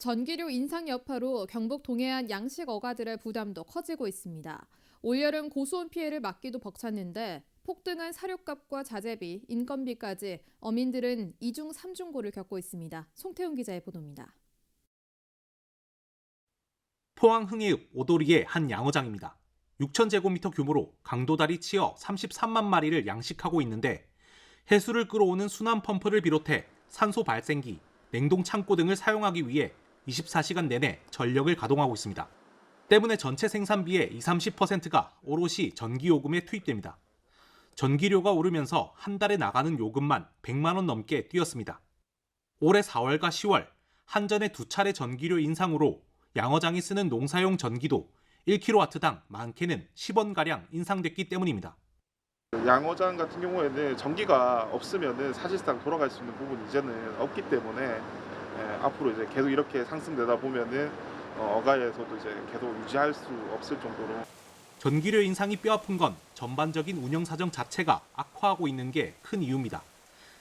전기료 인상 여파로 경북 동해안 양식 어가들의 부담도 커지고 있습니다. 올여름 고수온 피해를 막기도 벅찼는데 폭등한 사료값과 자재비, 인건비까지 어민들은 이중 삼중고를 겪고 있습니다. 송태훈 기자의 보도입니다. 포항 흥해읍 오도리의 한 양어장입니다. 6,000제곱미터 규모로 강도다리 치어 33만 마리를 양식하고 있는데 해수를 끌어오는 순환 펌프를 비롯해 산소 발생기, 냉동 창고 등을 사용하기 위해 24시간 내내 전력을 가동하고 있습니다. 때문에 전체 생산비의 20, 30%가 오롯이 전기요금에 투입됩니다. 전기료가 오르면서 한 달에 나가는 요금만 100만 원 넘게 뛰었습니다. 올해 4월과 10월 한전의 두 차례 전기료 인상으로 양어장이 쓰는 농사용 전기도 1kW당 많게는 10원가량 인상됐기 때문입니다. 양어장 같은 경우에는 전기가 없으면은 사실상 돌아갈 수 있는 부분이 이제는 없기 때문에 예, 앞으로 이제 계속 이렇게 상승되다 보면은 어, 어가에서도 이제 계속 유지할 수 없을 정도로 전기료 인상이 뼈아픈 건 전반적인 운영 사정 자체가 악화하고 있는 게 큰 이유입니다.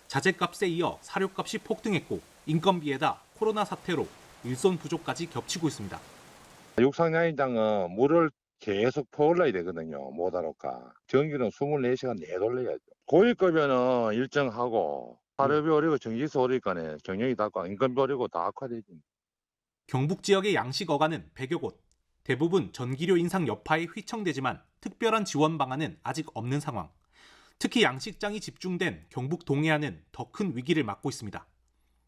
자재값에 이어 사료값이 폭등했고 인건비에다 코로나 사태로 일손 부족까지 겹치고 있습니다. 육상야인장은 물을 계속 퍼올려야 되거든요. 못 알아올까. 전기는 24시간 내돌려야죠. 고위급여는 일정하고 사료비 오르고 전기세 오르니까 경영이 닫고 인건비 오르고 다 악화되지. 경북 지역의 양식 어가는 100여 곳. 대부분 전기료 인상 여파에 휘청되지만 특별한 지원 방안은 아직 없는 상황. 특히 양식장이 집중된 경북 동해안은 더 큰 위기를 맞고 있습니다.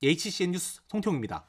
HCN 뉴스 송태웅입니다.